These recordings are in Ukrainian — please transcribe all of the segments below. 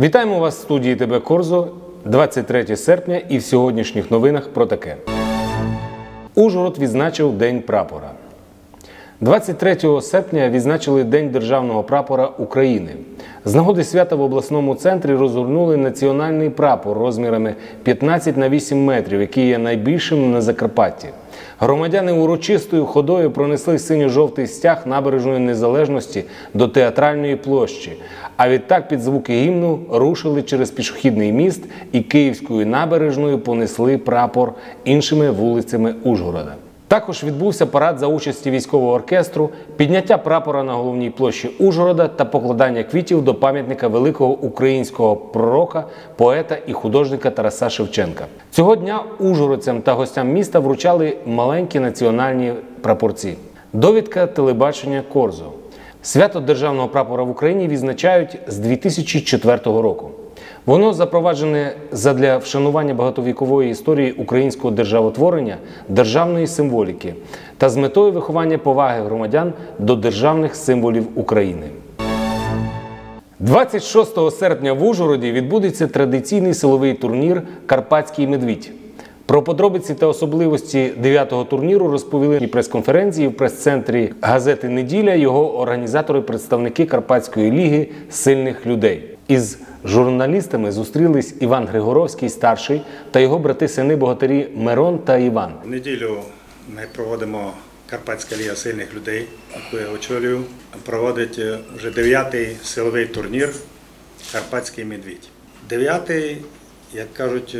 Вітаємо вас в студії ТБ Корзо 23 серпня і в сьогоднішніх новинах про таке. Ужгород відзначив День прапора. 23 серпня відзначили День державного прапора України. З нагоди свята в обласному центрі розгорнули національний прапор розмірами 15 на 8 метрів, який є найбільшим на Закарпатті. Громадяни урочистою ходою пронесли синьо-жовтий стяг набережної незалежності до театральної площі. А відтак під звуки гімну рушили через пішохідний міст і Київською набережною понесли прапор іншими вулицями Ужгорода. Також відбувся парад за участі військового оркестру, підняття прапора на головній площі Ужгорода та покладання квітів до пам'ятника великого українського пророка, поета і художника Тараса Шевченка. Цього дня ужгородцям та гостям міста вручали маленькі національні прапорці. Довідка телебачення Корзо. Свято державного прапора в Україні відзначають з 2004 року. Воно запроваджене задля вшанування багатовікової історії українського державотворення, державної символіки та з метою виховання поваги громадян до державних символів України. 26 серпня в Ужгороді відбудеться традиційний силовий турнір Карпатський медвідь. Про подробиці та особливості 9-го турніру розповіли на прес-конференції в прес-центрі газети Неділя його організатори, представники Карпатської ліги сильних людей. Із журналістами зустрілись Іван Григоровський старший та його брати-сини богатирі Мирон та Іван. В неділю ми проводимо Карпатська ліга сильних людей, яку я очолюю. Проводить е, вже дев'ятий силовий турнір Карпатський медвідь. Дев'ятий, як кажуть,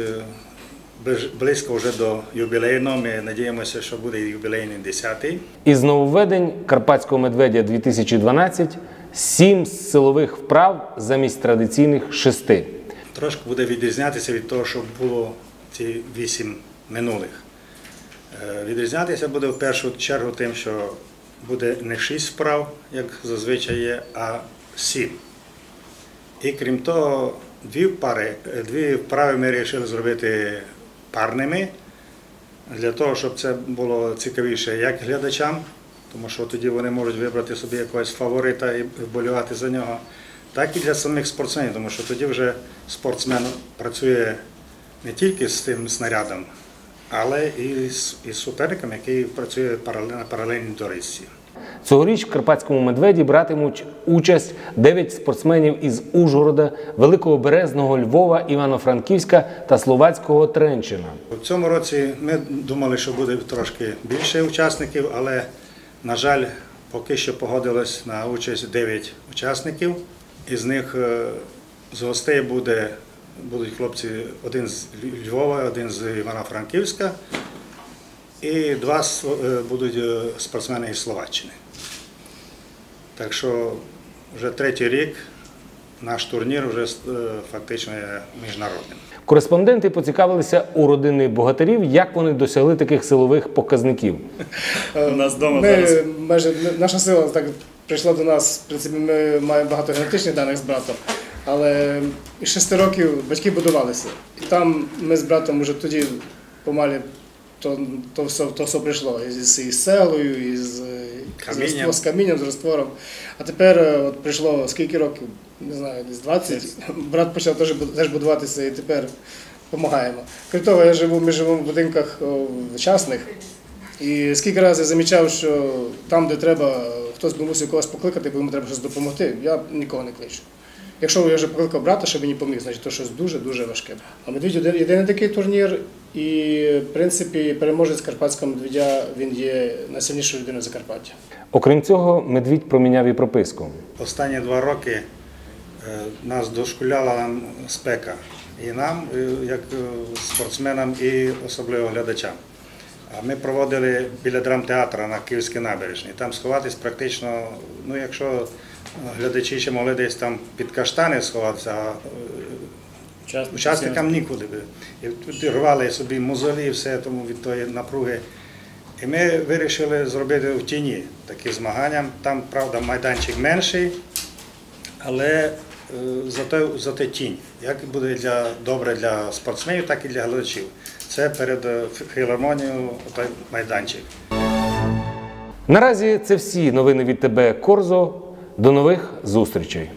е, близько вже до ювілейного. Ми надіємося, що буде ювілейний десятий. Із нововведень Карпатського медведя 2012 сім силових вправ замість традиційних шести. Трошки буде відрізнятися від того, що було ці вісім минулих. Е, Відрізнятися буде в першу чергу тим, що буде не шість вправ, як зазвичай є, а сім. І крім того, дві вправи, дві вправи ми вирішили зробити парними, для того, щоб це було цікавіше як глядачам, тому що тоді вони можуть вибрати собі якогось фаворита і вболювати за нього, так і для самих спортсменів, тому що тоді вже спортсмен працює не тільки з тим снарядом, але і з, із суперником, який працює на паралельній доріжці. Цьогоріч в Карпатському медведі братимуть участь 9 спортсменів із Ужгорода, Великого Березного, Львова, Івано-Франківська та Словацького Тренчина. У цьому році ми думали, що буде трошки більше учасників, але, на жаль, поки що погодилось на участь 9 учасників. Із них е, з гостей буде, будуть хлопці один з Львова, один з Івано-Франківська і два е, будуть е, спортсмени із Словаччини. Так що вже третій рік наш турнір вже е, фактично міжнародним. Кореспонденти поцікавилися у родини богатирів, як вони досягли таких силових показників. У нас вдома Ми, зараз майже, наша сила так прийшла до нас. В принципі, ми маємо багато генетичних даних з братом. Але із шести років батьки будувалися. І там ми з братом вже тоді помалі то, то, все, то все прийшло. І з, і з селою, і з, з, Камінням. з камінням, з розтвором. А тепер е, от прийшло скільки років? Не знаю, десь 20. Брат почав теж, теж будуватися і тепер допомагаємо. Крім того, я живу, ми живемо в будинках частних. І скільки разів я замічав, що там, де треба, хтось би мусив когось покликати, бо йому треба щось допомогти, я нікого не кличу. Якщо я вже покликав брата, щоб мені поміг, значить то щось дуже-дуже важке. А медвідь єдиний такий турнір, і в принципі переможець Карпатського медведя він є найсильнішою людиною Закарпаття. Окрім цього, медвідь проміняв і прописку. Останні два роки е, нас дошкуляла нам спека. І нам, як е, спортсменам, і особливо глядачам. А ми проводили біля драмтеатра на Київській набережній. Там сховатись практично, ну якщо е, глядачі ще могли десь там під каштани сховатися, а учасникам нікуди. би. Тут рвали собі мозолі, і все тому від тої напруги. І ми вирішили зробити в тіні такі змагання. Там, правда, майданчик менший, але е, зате, зате тінь. Як буде для, добре для спортсменів, так і для глядачів. Це перед е, філармонією той майданчик. Наразі це всі новини від тебе Корзо. До нових зустрічей.